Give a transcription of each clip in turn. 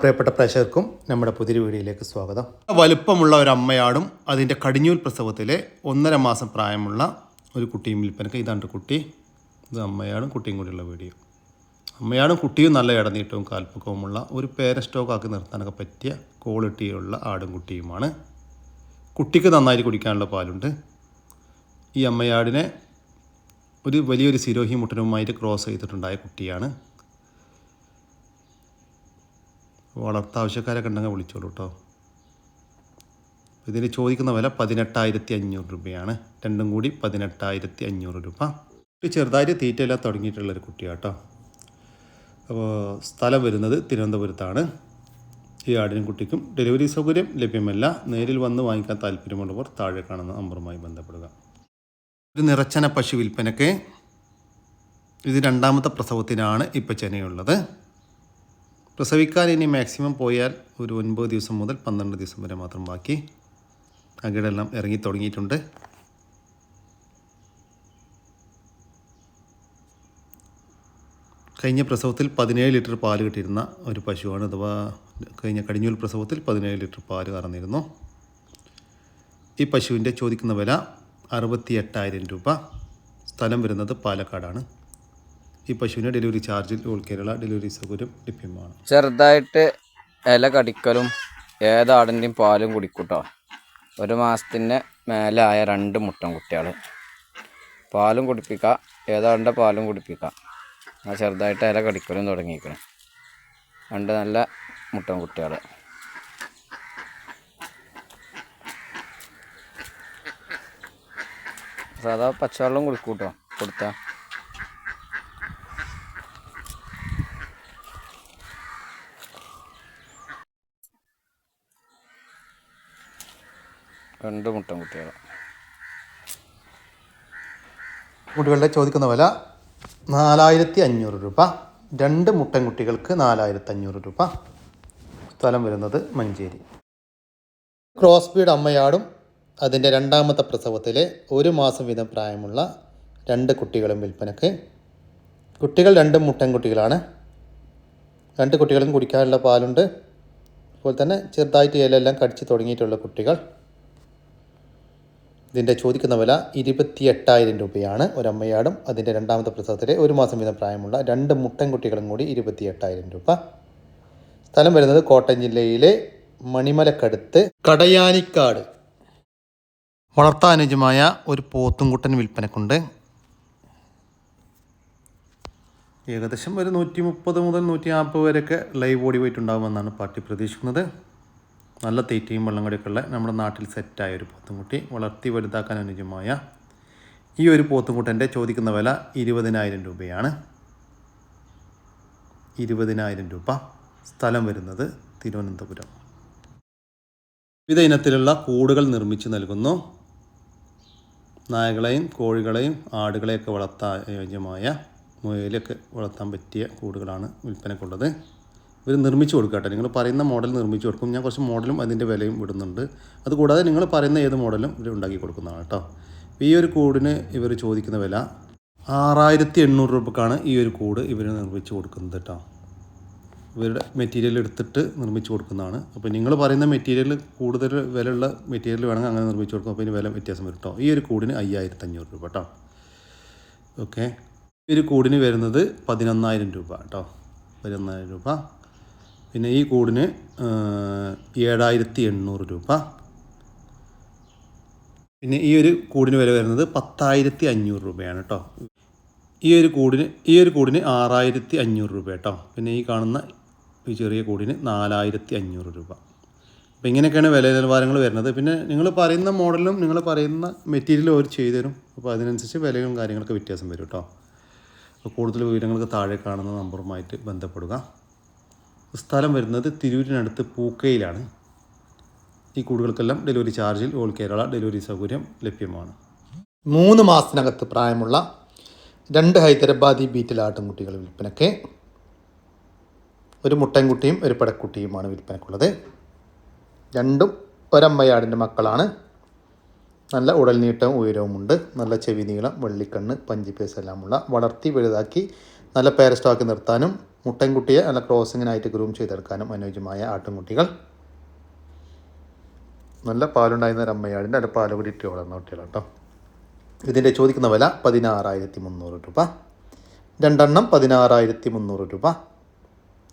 പ്രിയപ്പെട്ട പ്രേക്ഷകർക്കും നമ്മുടെ പുതിയ വീഡിയോയിലേക്ക് സ്വാഗതം. വലുപ്പമുള്ള ഒരു അമ്മയാടും അതിന്റെ കടിഞ്ഞൂൽ പ്രസവത്തിലെ ഒന്നര മാസം പ്രായമുള്ള ഒരു കുട്ടിയും വിൽപ്പനക്ക് ഇതാണ്ട് കുട്ടി. ഇത് അമ്മയാടും കുട്ടിയും കൂടിയുള്ള വീഡിയോ. അമ്മയാടും കുട്ടിയും നല്ല ഇടനീട്ടവും കാൽപ്പക്കവുമുള്ള ഒരു പേര സ്റ്റോക്കാക്കി നിർത്താനൊക്കെ പറ്റിയ ക്വാളിറ്റിയുള്ള ആടും കുട്ടിയുമാണ്. കുട്ടിക്ക് നന്നായി കുടിക്കാനുള്ള പാലുണ്ട്. ഈ അമ്മയാടിനെ ഒരു വലിയൊരു സിരോഹി മുട്ടനുമായിട്ട് ക്രോസ് ചെയ്തിട്ടുണ്ടായ കുട്ടിയാണ്. വളർത്താവശ്യക്കാരൊക്കെ ഉണ്ടെങ്കിൽ വിളിച്ചോളൂ കേട്ടോ ഇതിന് ചോദിക്കുന്ന വില പതിനെട്ടായിരത്തി അഞ്ഞൂറ് രൂപയാണ്. രണ്ടും കൂടി പതിനെട്ടായിരത്തി അഞ്ഞൂറ് രൂപ ഒരു ചെറുതായിട്ട് തീറ്റയെല്ലാം തുടങ്ങിയിട്ടുള്ളൊരു കുട്ടിയാട്ടോ അപ്പോൾ സ്ഥലം വരുന്നത് തിരുവനന്തപുരത്താണ്. ഈ ആടിനും കുട്ടിക്കും ഡെലിവറി സൗകര്യം ലഭ്യമല്ല. നേരിൽ വന്ന് വാങ്ങിക്കാൻ താല്പര്യമുള്ളവർ താഴെ കാണുന്ന നമ്പറുമായി ബന്ധപ്പെടുക. ഒരു നിറച്ചന പശു വിൽപ്പനയ്ക്ക് ഇത് രണ്ടാമത്തെ പ്രസവത്തിനാണ് ഇപ്പം ചെനയുള്ളത്. പ്രസവിക്കാൻ ഇനി മാക്സിമം പോയാൽ ഒരു ഒൻപത് ദിവസം മുതൽ പന്ത്രണ്ട് ദിവസം വരെ മാത്രം ബാക്കി. അകിടെല്ലാം ഇറങ്ങി തുടങ്ങിയിട്ടുണ്ട്. കഴിഞ്ഞ പ്രസവത്തിൽ പതിനേഴ് ലിറ്റർ പാൽ കിട്ടിയിരുന്ന ഒരു പശുവാണ് അഥവാ കഴിഞ്ഞ കടിഞ്ഞൂൽ പ്രസവത്തിൽ പതിനേഴ് ലിറ്റർ പാൽ കറന്നിരുന്നു. ഈ പശുവിന്റെ ചോദിക്കുന്ന വില അറുപത്തി എട്ടായിരം രൂപ. സ്ഥലം വരുന്നത് പാലക്കാടാണ്. ഈ പശുവിന് ഡെലിവറി ചാർജിൽ ഓൾ കേരള ഡെലിവറി സൗകര്യം ലഭ്യമാണ്. ചെറുതായിട്ട് ഇല കടിക്കലും ഏതാടിന്റെയും പാലും കുടിക്കൂട്ടോ. ഒരു മാസത്തിന് മേലെ ആയ രണ്ട് മുട്ടൻ കുട്ടികൾ പാലും കുടിപ്പിക്കാം ഏതാടിന്റെ പാലും കുടിപ്പിക്കാം. ആ ചെറുതായിട്ട് ഇല കടിക്കലും തുടങ്ങിയിരിക്കണം രണ്ട് നല്ല മുട്ടൻ കുട്ടികൾ സാധാ പച്ചവെള്ളം കുടിക്കൂട്ടോ കൊടുത്താൽ രണ്ട് മുട്ടൻ കുട്ടികളാണ് കുട്ടികളുടെ ചോദിക്കുന്ന വില നാലായിരത്തി അഞ്ഞൂറ് രൂപ. രണ്ട് മുട്ടൻകുട്ടികൾക്ക് നാലായിരത്തി അഞ്ഞൂറ് രൂപ. സ്ഥലം വരുന്നത് മഞ്ചേരി. ക്രോസ് ബീഡ് അമ്മയാടും അതിന്റെ രണ്ടാമത്തെ പ്രസവത്തിലെ ഒരു മാസം വീതം പ്രായമുള്ള രണ്ട് കുട്ടികളും വിൽപ്പനക്ക്. കുട്ടികൾ രണ്ടും മുട്ടൻകുട്ടികളാണ് രണ്ട് കുട്ടികളും കുടിക്കാനുള്ള പാലുണ്ട്. അതുപോലെ തന്നെ ചെറുതായിട്ട് ഇലയെല്ലാം കടിച്ച് തുടങ്ങിയിട്ടുള്ള കുട്ടികൾ. ഇതിന്റെ ചോദിക്കുന്ന വില ഇരുപത്തി എട്ടായിരം രൂപയാണ്. ഒരമ്മയാടും അതിന്റെ രണ്ടാമത്തെ പ്രസവത്തിലെ ഒരു മാസം വീതം പ്രായമുള്ള രണ്ട് മുട്ടൻ കുട്ടികളും കൂടി ഇരുപത്തി എട്ടായിരം രൂപ. സ്ഥലം വരുന്നത് കോട്ടയം ജില്ലയിലെ മണിമലക്കടുത്ത് കടയാനിക്കാട്. വളർത്താനുജമായ ഒരു പോത്തുംകുട്ടൻ വിൽപ്പനക്കുണ്ട്. ഏകദേശം ഒരു നൂറ്റി മുപ്പത് മുതൽ നൂറ്റി നാൽപ്പത് വരെയൊക്കെ ലൈവ് ഓടി പോയിട്ടുണ്ടാകുമെന്നാണ് പാർട്ടി പ്രതീക്ഷിക്കുന്നത്. നല്ല തീറ്റയും വെള്ളം കൂടിയൊക്കെ ഉള്ള നമ്മുടെ നാട്ടിൽ സെറ്റായ ഒരു പോത്തുംകുട്ടി വളർത്തി വലുതാക്കാൻ അനുയോജ്യമായ ഈ ഒരു പോത്തുംകുട്ടന്റെ ചോദിക്കുന്ന വില ഇരുപതിനായിരം രൂപയാണ്. ഇരുപതിനായിരം രൂപ സ്ഥലം വരുന്നത് തിരുവനന്തപുരം. വിവിധ ഇനത്തിലുള്ള കൂടുകൾ നിർമ്മിച്ച് നൽകുന്നു. നായകളെയും കോഴികളെയും ആടുകളെയൊക്കെ വളർത്താൻ അനുയോജ്യമായ മുയലൊക്കെ വളർത്താൻ പറ്റിയ കൂടുകളാണ് വിൽപ്പനക്കുള്ളത് ഇവർ നിർമ്മിച്ചു കൊടുക്കട്ടെ നിങ്ങൾ പറയുന്ന മോഡൽ നിർമ്മിച്ച് കൊടുക്കും. ഞാൻ കുറച്ച് മോഡലും അതിന്റെ വിലയും വിടുന്നുണ്ട്. അതുകൂടാതെ നിങ്ങൾ പറയുന്ന ഏത് മോഡലും ഇവർ ഉണ്ടാക്കി കൊടുക്കുന്നതാണ് കേട്ടോ. ഈ ഒരു കൂടിന് ഇവർ ചോദിക്കുന്ന വില ആറായിരത്തി എണ്ണൂറ് രൂപക്കാണ് ഈ ഒരു കൂട് ഇവർ നിർമ്മിച്ച് കൊടുക്കുന്നത് കേട്ടോ. ഇവരുടെ മെറ്റീരിയൽ എടുത്തിട്ട് നിർമ്മിച്ച് കൊടുക്കുന്നതാണ്. അപ്പോൾ നിങ്ങൾ പറയുന്ന മെറ്റീരിയൽ കൂടുതൽ വിലയുള്ള മെറ്റീരിയൽ വേണമെങ്കിൽ അങ്ങനെ നിർമ്മിച്ച് കൊടുക്കും. അപ്പോൾ ഇതിന് വില വ്യത്യാസം വരും കേട്ടോ. ഈ ഒരു കൂടിന് അയ്യായിരത്തി അഞ്ഞൂറ് രൂപ കേട്ടോ. ഓക്കെ. ഈ ഒരു കൂടിന് വരുന്നത് പതിനൊന്നായിരം രൂപ കേട്ടോ. പതിനൊന്നായിരം രൂപ. പിന്നെ ഈ കൂടിന് ഏഴായിരത്തി എണ്ണൂറ് രൂപ. പിന്നെ ഈ ഒരു കൂടിന് വില വരുന്നത് പത്തായിരത്തി അഞ്ഞൂറ് രൂപയാണ് കേട്ടോ ഈ ഒരു കൂടിന് ഈ ഒരു കൂടിന് ആറായിരത്തി അഞ്ഞൂറ് രൂപ കേട്ടോ പിന്നെ ഈ കാണുന്ന ഈ ചെറിയ കൂടിന് നാലായിരത്തി അഞ്ഞൂറ് രൂപ. അപ്പോൾ ഇങ്ങനെയൊക്കെയാണ് വില നിലവാരങ്ങൾ വരുന്നത്. പിന്നെ നിങ്ങൾ പറയുന്ന മോഡലും നിങ്ങൾ പറയുന്ന മെറ്റീരിയലും അവർ ചെയ്തു തരും. അപ്പോൾ അതിനനുസരിച്ച് വിലകളും കാര്യങ്ങളൊക്കെ വ്യത്യാസം വരും കേട്ടോ അപ്പോൾ കൂടുതൽ വിവരങ്ങൾക്ക് താഴെ കാണുന്ന നമ്പറുമായിട്ട് ബന്ധപ്പെടുക. സ്ഥലം വരുന്നത് തിരൂരിനടുത്ത് പൂക്കയിലാണ്. ഈ കൂടുകൾക്കെല്ലാം ഡെലിവറി ചാർജിൽ ഓൾ കേരള ഡെലിവറി സൗകര്യം ലഭ്യമാണ്. മൂന്ന് മാസത്തിനകത്ത് പ്രായമുള്ള രണ്ട് ഹൈദരാബാദി ബീറ്റിൽ ആട്ടിൻകുട്ടികൾ വിൽപ്പനയ്ക്ക് ഒരു മുട്ടൻകുട്ടിയും ഒരു പടക്കുട്ടിയുമാണ് വിൽപ്പനക്കുള്ളത് രണ്ടും ഒരമ്മയാടിന്റെ മക്കളാണ്. നല്ല ഉടൽ നീട്ടവും ഉയരവുമുണ്ട്. നല്ല ചെവി നീളം വെള്ളിക്കണ്ണ് പഞ്ചിപ്പേസ് എല്ലാമുള്ള വളർത്തി വലുതാക്കി നല്ല പേര സ്റ്റോക്ക് നിർത്താനും മുട്ടൻകുട്ടിയെ നല്ല ക്രോസിങ്ങിനായിട്ട് ഗ്രൂം ചെയ്തെടുക്കാനും അനുയോജ്യമായ ആട്ടിൻകുട്ടികൾ നല്ല പാലുണ്ടായിരുന്ന ഒരു അമ്മയാടിന്റെ നല്ല പാൽ കൂടി ഇട്ട് വളർന്ന കുട്ടികളാണ് കേട്ടോ ഇതിന്റെ ചോദിക്കുന്ന വില പതിനാറായിരത്തി മുന്നൂറ് രൂപ. രണ്ടെണ്ണം പതിനാറായിരത്തി മുന്നൂറ് രൂപ.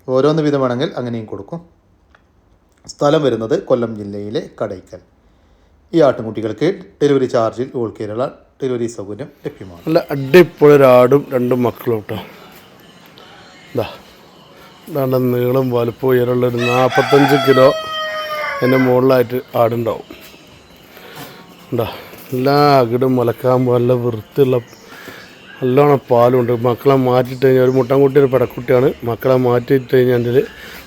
ഓരോന്ന് വിധമാണെങ്കിൽ അങ്ങനെയും കൊടുക്കും. സ്ഥലം വരുന്നത് കൊല്ലം ജില്ലയിലെ കടയ്ക്കൽ. ഈ ആട്ടിൻകുട്ടികൾക്ക് ഡെലിവറി ചാർജിൽ ഓൾ കേരള ഡെലിവറി സൗകര്യം ലഭ്യമാണ്. നല്ല അടിപൊളി ഒരു ആടും രണ്ട് മക്കളും കേട്ടോ ഇതാ നീളം വലുപ്പം ഉയരമുള്ള ഒരു നാൽപ്പത്തഞ്ച് കിലോ എന്റെ മുകളിലായിട്ട് ആടുണ്ടാവും. ഉണ്ടാ എല്ലാ അകിടും മലക്കാൻ നല്ല വൃത്തിയുള്ള നല്ലോണം പാലുണ്ട്. മക്കളെ മാറ്റിയിട്ട് കഴിഞ്ഞാൽ ഒരു മുട്ടൻകുട്ടി ഒരു പടക്കുട്ടിയാണ്. മക്കളെ മാറ്റിയിട്ട് കഴിഞ്ഞാൽ അതിൽ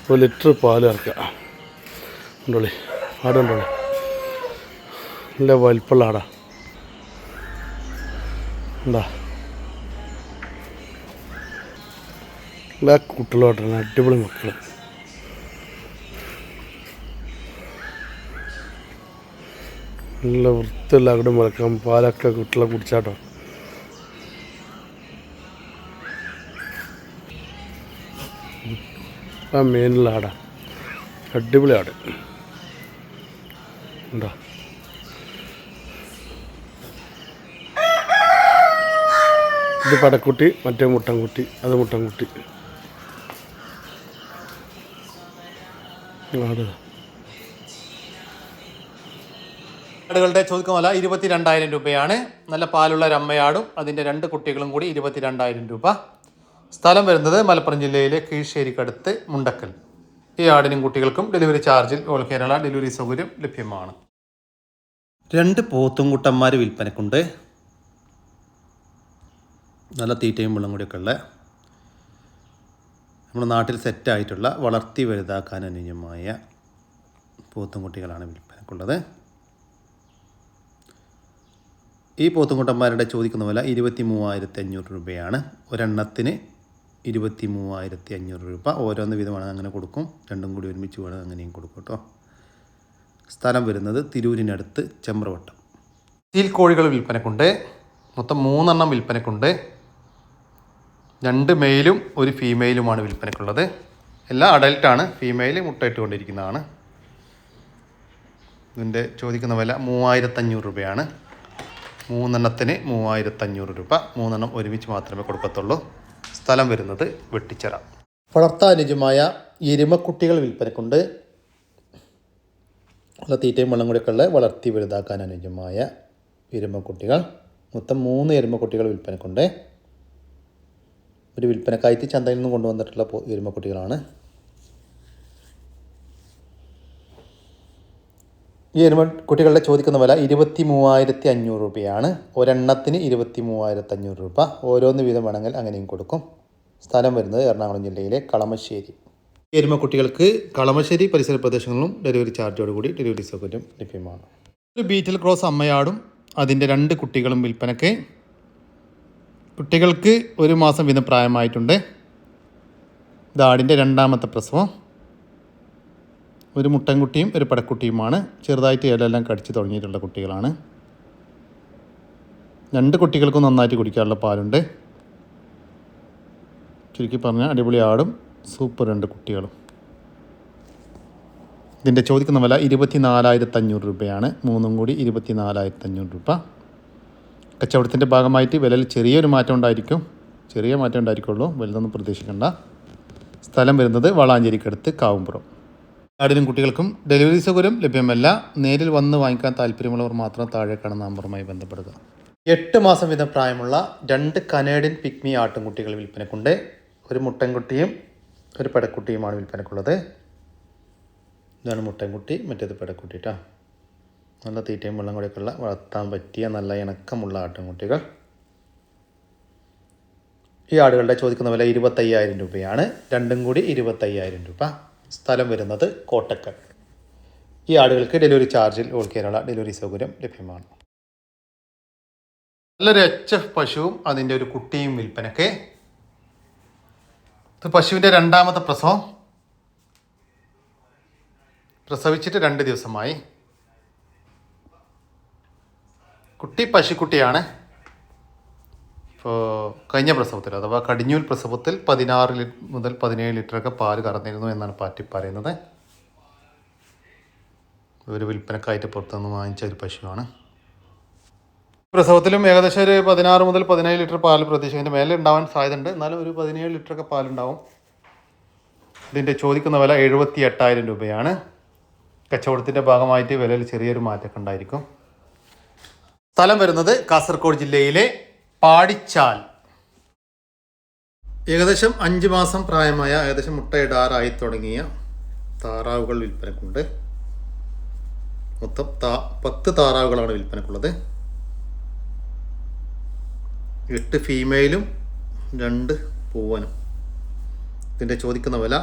ഒരു ലിറ്റർ പാൽ ഇറക്കുക ഉണ്ടോളി? ആടുണ്ടോളി നല്ല വലിപ്പുള്ള ആടാ. എന്താ എല്ലാ കുട്ടികളോട്ടാണ് അടിപൊളി മക്കൾ നല്ല വൃത്തിയുള്ള അവിടെ മുളക്കാം പാലൊക്കെ കുട്ടികളെ കുടിച്ചാട്ടോ. ആ മെയിനുള്ള ആടാ. അടിപൊളി ആട്. എന്താ ഇത് പടക്കുട്ടി മറ്റേ മുട്ടൻകുട്ടി അത് മുട്ടൻകുട്ടി. ആടുകളുടെ ചോദിക്കുന്ന വില ഇരുപത്തി രണ്ടായിരം രൂപയാണ്. നല്ല പാലുള്ള രമ്മയാടും. അതിന്റെ രണ്ട് കുട്ടികളും കൂടി ഇരുപത്തി രണ്ടായിരം രൂപ. സ്ഥലം വരുന്നത് മലപ്പുറം ജില്ലയിലെ കീഴ്ശ്ശേരിക്കടുത്ത് മുണ്ടക്കൽ. ഈ ആടിനും കുട്ടികൾക്കും ഡെലിവറി ചാർജിൽ ഓൾ കേരള ഡെലിവറി സൗകര്യം ലഭ്യമാണ്. രണ്ട് പോത്തുംകുട്ടന്മാർ വിൽപ്പനക്കുണ്ട്. നല്ല തീറ്റയും വെള്ളം കൂടിയൊക്കെ ഉള്ള നമ്മുടെ നാട്ടിൽ സെറ്റായിട്ടുള്ള വളർത്തി വലുതാക്കാൻ അനുയോജ്യമായ പോത്തുംകുട്ടികളാണ് വിൽപ്പനക്കുള്ളത്. ഈ പോത്തുംകുട്ടന്മാരുടെ ചോദിക്കുന്ന വില ഇരുപത്തി മൂവായിരത്തി അഞ്ഞൂറ് രൂപയാണ്. ഒരെണ്ണത്തിന് ഇരുപത്തി മൂവായിരത്തി അഞ്ഞൂറ് രൂപ. ഓരോന്ന് വീതമാണ് അങ്ങനെ കൊടുക്കും. രണ്ടും കൂടി ഒരുമിച്ച് വേണം അങ്ങനെയും കൊടുക്കും കേട്ടോ. സ്ഥലം വരുന്നത് തിരൂരിനടുത്ത് ചെമ്പ്രവട്ടം. സ്റ്റീൽ കോഴികൾ വിൽപ്പനക്കുണ്ട്. മൊത്തം മൂന്നെണ്ണം വിൽപ്പനക്കുണ്ട്. രണ്ട് മെയിലും ഒരു ഫീമെയിലുമാണ് വിൽപ്പനക്കുള്ളത്. എല്ലാം അഡൽട്ടാണ് ഫീമെയിൽ മുട്ടയിട്ടുകൊണ്ടിരിക്കുന്നതാണ്. ഇതിന്റെ ചോദിക്കുന്ന വില മൂവായിരത്തഞ്ഞൂറ് രൂപയാണ്. മൂന്നെണ്ണത്തിന് മൂവായിരത്തഞ്ഞൂറ് രൂപ. മൂന്നെണ്ണം ഒരുമിച്ച് മാത്രമേ കൊടുക്കത്തുള്ളൂ. സ്ഥലം വരുന്നത് വെട്ടിച്ചിറ. വളർത്താനുജമായ എരുമക്കുട്ടികൾ വിൽപ്പനക്കുണ്ട്. ഉള്ള തീറ്റയും വെള്ളം കൂടിയൊക്കെ ഉള്ള വളർത്തി വലുതാക്കാൻ അനുജമായ എരുമക്കുട്ടികൾ. മൊത്തം മൂന്ന് എരുമക്കുട്ടികൾ വിൽപ്പനക്കുണ്ട്. ഒരു വിൽപ്പനക്കായിട്ട് ചന്തയിൽ നിന്ന് കൊണ്ടുവന്നിട്ടുള്ള എരുമക്കുട്ടികളാണ് ഈ എരുമ കുട്ടികളുടെ ചോദിക്കുന്ന വില ഇരുപത്തി മൂവായിരത്തി അഞ്ഞൂറ് രൂപയാണ്. ഒരെണ്ണത്തിന് ഇരുപത്തി മൂവായിരത്തി അഞ്ഞൂറ് രൂപ. ഓരോന്ന് വീതം വേണമെങ്കിൽ അങ്ങനെയും കൊടുക്കും. സ്ഥലം വരുന്നത് എറണാകുളം ജില്ലയിലെ കളമശ്ശേരി. എരുമക്കുട്ടികൾക്ക് കളമശ്ശേരി പരിസര പ്രദേശങ്ങളിലും ഡെലിവറി ചാർജോടുകൂടി ഡെലിവറി സൗകര്യം ലഭ്യമാണ്. ഒരു ബീറ്റിൽ ക്രോസ് അമ്മയാടും അതിന്റെ രണ്ട് കുട്ടികളും വിൽപ്പനയ്ക്ക് കുട്ടികൾക്ക് ഒരു മാസം വീതം പ്രായമായിട്ടുണ്ട്. ഇത് രണ്ടാമത്തെ പ്രസവം. ഒരു മുട്ടൻകുട്ടിയും ഒരു പടക്കുട്ടിയുമാണ്. ചെറുതായിട്ട് ഇലയെല്ലാം കടിച്ചു തുടങ്ങിയിട്ടുള്ള കുട്ടികളാണ്. രണ്ട് കുട്ടികൾക്കും നന്നായിട്ട് കുടിക്കാനുള്ള പാലുണ്ട്. ചുരുക്കി പറഞ്ഞാൽ അടിപൊളി ആടും സൂപ്പർ രണ്ട് കുട്ടികളും. ഇതിന്റെ ചോദിക്കുന്ന വില ഇരുപത്തി നാലായിരത്തഞ്ഞൂറ് രൂപയാണ്. മൂന്നും കൂടി ഇരുപത്തി നാലായിരത്തഞ്ഞൂറ് രൂപ. കച്ചവടത്തിന്റെ ഭാഗമായിട്ട് വിലയിൽ ചെറിയൊരു മാറ്റം ഉണ്ടായിരിക്കും. ചെറിയ മാറ്റം ഉണ്ടായിരിക്കുള്ളൂ. വലുതൊന്നും പ്രതീക്ഷിക്കേണ്ട. സ്ഥലം വരുന്നത് വളാഞ്ചേരിക്കടുത്ത് കാവുംപുറം കാടിനും കുട്ടികൾക്കും ഡെലിവറി സൗകര്യം ലഭ്യമല്ല. നേരിൽ വന്ന് വാങ്ങിക്കാൻ താല്പര്യമുള്ളവർ മാത്രം താഴെ കാണുന്ന നമ്പറുമായി ബന്ധപ്പെടുക. എട്ട് മാസം വീതം പ്രായമുള്ള രണ്ട് കനേഡിയൻ പിക്മി ആട്ടുംകുട്ടികൾ വിൽപ്പനക്കുണ്ട്. ഒരു മുട്ടൻകുട്ടിയും ഒരു പെടക്കുട്ടിയുമാണ് വിൽപ്പനക്കുള്ളത്. ഇതാണ് മുട്ടൻകുട്ടി. മറ്റേത് പെടക്കുട്ടി കേട്ടോ നല്ല തീറ്റയും വെള്ളം കൂടെയൊക്കെയുള്ള വളർത്താൻ പറ്റിയ നല്ല ഇണക്കമുള്ള ആട്ടിൻകുട്ടികൾ. ഈ ആടുകളുടെ ചോദിക്കുന്ന വില ഇരുപത്തയ്യായിരം രൂപയാണ്. രണ്ടും കൂടി ഇരുപത്തയ്യായിരം രൂപ. സ്ഥലം വരുന്നത് കോട്ടക്കൽ. ഈ ആടുകൾക്ക് ഡെലിവറി ചാർജിൽ ഓൾ കേരള ഡെലിവറി സൗകര്യം ലഭ്യമാണ്. നല്ലൊരു എച്ച് എഫ് പശുവും അതിന്റെ ഒരു കുട്ടിയും വിൽപ്പനക്ക്. ഇത് പശുവിന്റെ രണ്ടാമത്തെ പ്രസവം. പ്രസവിച്ചിട്ട് രണ്ട് ദിവസമായി. കുട്ടി പശുക്കുട്ടിയാണ്. ഇപ്പോൾ കഴിഞ്ഞ പ്രസവത്തിൽ അഥവാ കടിഞ്ഞൂൽ പ്രസവത്തിൽ പതിനാറ് ലിറ്റർ മുതൽ പതിനേഴ് ലിറ്ററൊക്കെ പാൽ കറന്നിരുന്നു എന്നാണ് പാറ്റി പറയുന്നത്. ഒരു വിൽപ്പനക്കായിട്ട് പുറത്തുനിന്ന് വാങ്ങിച്ച ഒരു പശുവാണ്. പ്രസവത്തിലും ഏകദേശം ഒരു പതിനാറ് മുതൽ പതിനേഴ് ലിറ്റർ പാൽ പ്രതീക്ഷിക്കുന്നതിന്റെ മേലെ ഉണ്ടാവാൻ സാധ്യതയുണ്ട്. എന്നാലും ഒരു പതിനേഴ് ലിറ്ററൊക്കെ പാലുണ്ടാവും. ഇതിന്റെ ചോദിക്കുന്ന വില എഴുപത്തി എട്ടായിരം രൂപയാണ്. കച്ചവടത്തിന്റെ ഭാഗമായിട്ട് വിലയിൽ ചെറിയൊരു മാറ്റമൊക്കെ ഉണ്ടായിരിക്കും. സ്ഥലം വരുന്നത് കാസർഗോഡ് ജില്ലയിലെ പാടിച്ചാൽ. ഏകദേശം അഞ്ച് മാസം പ്രായമായ ഏകദേശം മുട്ടയിടാറായി തുടങ്ങിയ താറാവുകൾ വിൽപ്പനക്കുണ്ട്. മൊത്തം താ പത്ത് താറാവുകളാണ് വിൽപ്പനക്കുള്ളത്. എട്ട് ഫീമെയിലും രണ്ട് പൂവനും. ഇതിന്റെ ചോദിക്കുന്ന വില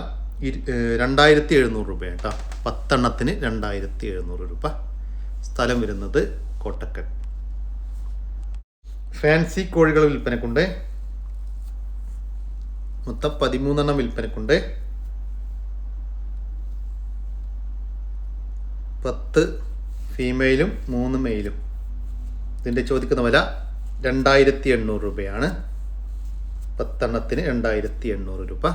രണ്ടായിരത്തി എഴുന്നൂറ് രൂപ കേട്ടോ. പത്തെണ്ണത്തിന് രണ്ടായിരത്തി എഴുന്നൂറ് രൂപ. സ്ഥലം വരുന്നത് കോട്ടക്കൽ. ഫാൻസി കോഴികൾ വിൽപ്പനക്കുണ്ട്. മൊത്തം പതിമൂന്നെണ്ണം വിൽപ്പനക്കുണ്ട്. പത്ത് ഫീമെയിലും മൂന്ന് മെയിലും ഇതിന്റെ ചോദിക്കുന്ന വില രണ്ടായിരത്തി എണ്ണൂറ് രൂപയാണ്. പത്തെണ്ണത്തിന് രണ്ടായിരത്തി എണ്ണൂറ് രൂപ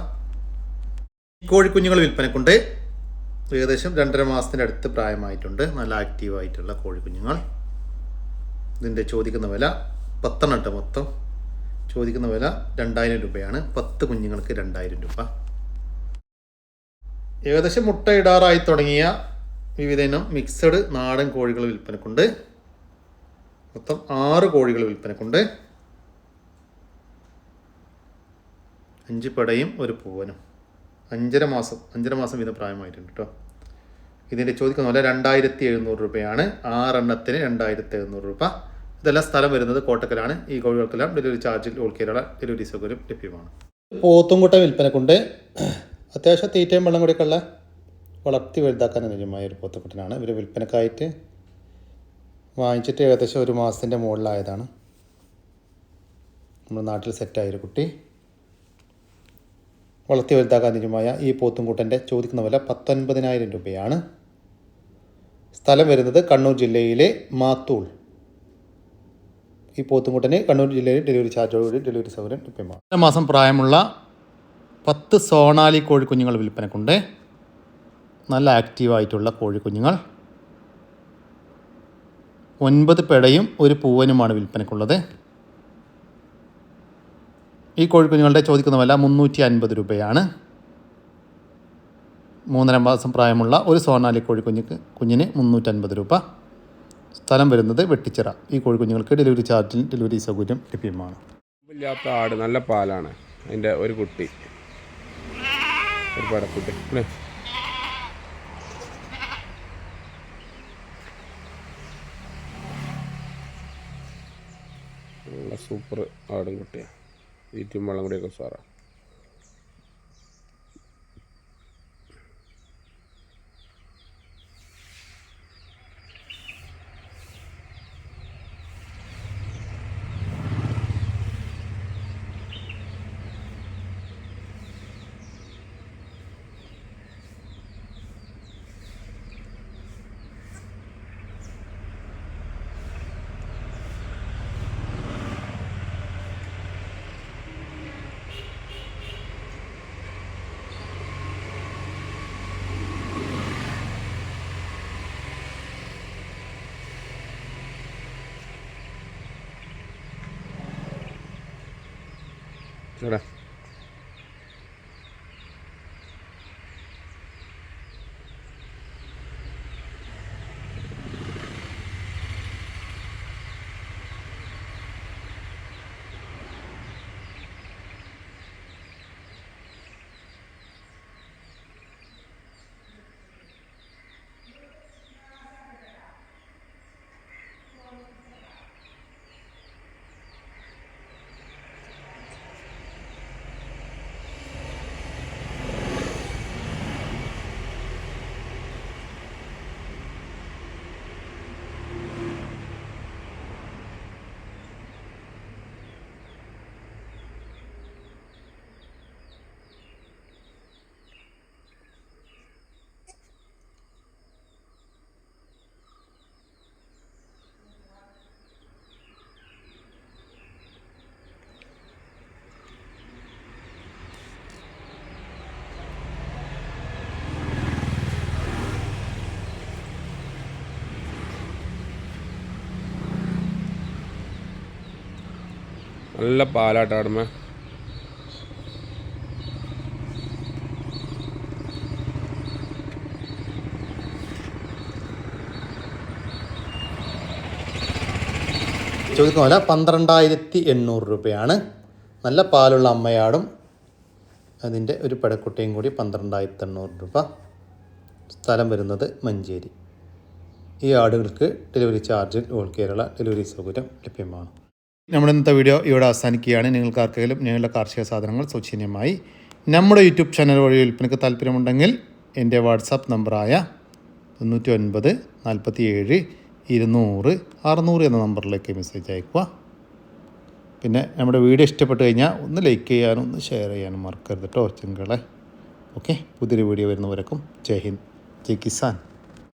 കോഴിക്കുഞ്ഞുങ്ങൾ വിൽപ്പനക്കുണ്ട്. ഏകദേശം രണ്ടര മാസത്തിന്റെ അടുത്ത് പ്രായമായിട്ടുണ്ട്. നല്ല ആക്റ്റീവായിട്ടുള്ള കോഴിക്കുഞ്ഞുങ്ങൾ. ഇതിന്റെ ചോദിക്കുന്ന വില പത്തെണ്ണം കേട്ടോ മൊത്തം. ചോദിക്കുന്ന വില രണ്ടായിരം രൂപയാണ്. പത്ത് കുഞ്ഞുങ്ങൾക്ക് രണ്ടായിരം രൂപ. ഏകദേശം മുട്ട മുട്ടയിടാറായി തുടങ്ങിയ വിവിധ ഇനം മിക്സഡ് നാടൻ കോഴികൾ വിൽപ്പനക്കുണ്ട്. മൊത്തം ആറ് കോഴികൾ വിൽപ്പനക്കുണ്ട്. അഞ്ച് പടയും ഒരു പൂവനും. അഞ്ചര മാസം അഞ്ചര മാസം വീതം പ്രായമായിട്ടുണ്ട് കേട്ടോ ഇതിന്റെ ചോദിക്കുന്ന പോലെ രണ്ടായിരത്തി എഴുന്നൂറ് രൂപയാണ്. ആറെണ്ണത്തിന് രണ്ടായിരത്തി എഴുന്നൂറ് രൂപ. ഇതെല്ലാം സ്ഥലം വരുന്നത് കോട്ടക്കലാണ്. ഈ കോഴികൾക്കെല്ലാം ഡെലിവറി ചാർജിൽ ഓൾ കേരള ഡെലിവറി സൗകര്യം ലഭ്യമാണ്. പോത്തുംകുട്ട വിൽപ്പനക്കുണ്ട് അത്യാവശ്യം തീറ്റയും വെള്ളം കൂടിയൊക്കെ ഉള്ള വളർത്തി വലുതാക്കാൻ അനുയോജ്യമായ ഒരു പോത്തുംകുട്ടനാണ്. ഇവർ വിൽപ്പനക്കായിട്ട് വാങ്ങിച്ചിട്ട് ഏകദേശം ഒരു മാസത്തിന്റെ മുകളിലായതാണ്. നമ്മുടെ നാട്ടിൽ സെറ്റായ ഒരു കുട്ടി. വളർത്തി വലുതാക്കാൻ അനുയോജ്യമായ ഈ പോത്തുംകുട്ടന്റെ ചോദിക്കുന്ന വില പത്തൊൻപതിനായിരം രൂപയാണ്. സ്ഥലം വരുന്നത് കണ്ണൂർ ജില്ലയിലെ മാത്തൂൾ. ഈ പോത്തുംകുട്ടന് കണ്ണൂർ ജില്ലയിൽ ഡെലിവറി ചാർജോടുകൂടി ഡെലിവറി സൗകര്യം ലഭ്യമാണ്. മാസം പ്രായമുള്ള പത്ത് സോണാലി കോഴിക്കുഞ്ഞുങ്ങൾ വിൽപ്പനക്കുണ്ട്. നല്ല ആക്റ്റീവായിട്ടുള്ള കോഴിക്കുഞ്ഞുങ്ങൾ. ഒൻപത് പെടയും ഒരു പൂവനുമാണ് വിൽപ്പനക്കുള്ളത്. ഈ കോഴിക്കുഞ്ഞുങ്ങളുടെ ചോദിക്കുന്ന വില മുന്നൂറ്റി അൻപത് രൂപയാണ്. മൂന്നര മാസം പ്രായമുള്ള ഒരു സോണാലി കോഴിക്കുഞ്ഞു കുഞ്ഞിന് മുന്നൂറ്റൻപത് രൂപ. സ്ഥലം വരുന്നത് വെട്ടിച്ചിറ. ഈ കോഴിക്കുഞ്ഞുങ്ങൾക്ക് ഡെലിവറി ചാർജിൽ ഡെലിവറി സൗകര്യം ലഭ്യമാണ്. ഇല്ലാത്ത ആട് നല്ല പാലാണ്. അതിന്റെ ഒരു കുട്ടി. ഒരു അല്ലേ? നല്ല സൂപ്പർ ആടും കുട്ടിയാണ് ഈറ്റും വെള്ളം കൂടിയൊക്കെ സാറാണ് നല്ല പാലാട്ടോ ആടുമേ ചോദിക്കുന്ന പോലെ പന്ത്രണ്ടായിരത്തി എണ്ണൂറ് രൂപയാണ്. നല്ല പാലുള്ള അമ്മയാടും അതിന്റെ ഒരു പെടക്കുട്ടിയും കൂടി പന്ത്രണ്ടായിരത്തി എണ്ണൂറ് രൂപ. സ്ഥലം വരുന്നത് മഞ്ചേരി. ഈ ആടുകൾക്ക് delivery charge all Kerala delivery സൗകര്യം ലഭ്യമാണ്. നമ്മുടെ ഇന്നത്തെ വീഡിയോ ഇവിടെ അവസാനിക്കുകയാണ്. നിങ്ങൾക്ക് ആർക്കെങ്കിലും ഞങ്ങളുടെ കാർഷിക സാധനങ്ങൾ സൗജന്യമായി നമ്മുടെ യൂട്യൂബ് ചാനൽ വഴി വിൽപ്പനയ്ക്ക് താല്പര്യമുണ്ടെങ്കിൽ എന്റെ വാട്സാപ്പ് നമ്പറായ തൊണ്ണൂറ്റി ഒൻപത് നാൽപ്പത്തി ഏഴ് ഇരുന്നൂറ് അറുന്നൂറ് എന്ന നമ്പറിലേക്ക് മെസ്സേജ് അയക്കുക പിന്നെ നമ്മുടെ വീഡിയോ ഇഷ്ടപ്പെട്ട് കഴിഞ്ഞാൽ ഒന്ന് ലൈക്ക് ചെയ്യാനും ഒന്ന് ഷെയർ ചെയ്യാനും മറക്കരുത് കേട്ടോ ചെങ്കളെ. ഓക്കെ പുതിയൊരു വീഡിയോ വരുന്നവരക്കും ജയ് ഹിന്ദ് ജയ് കിസാൻ.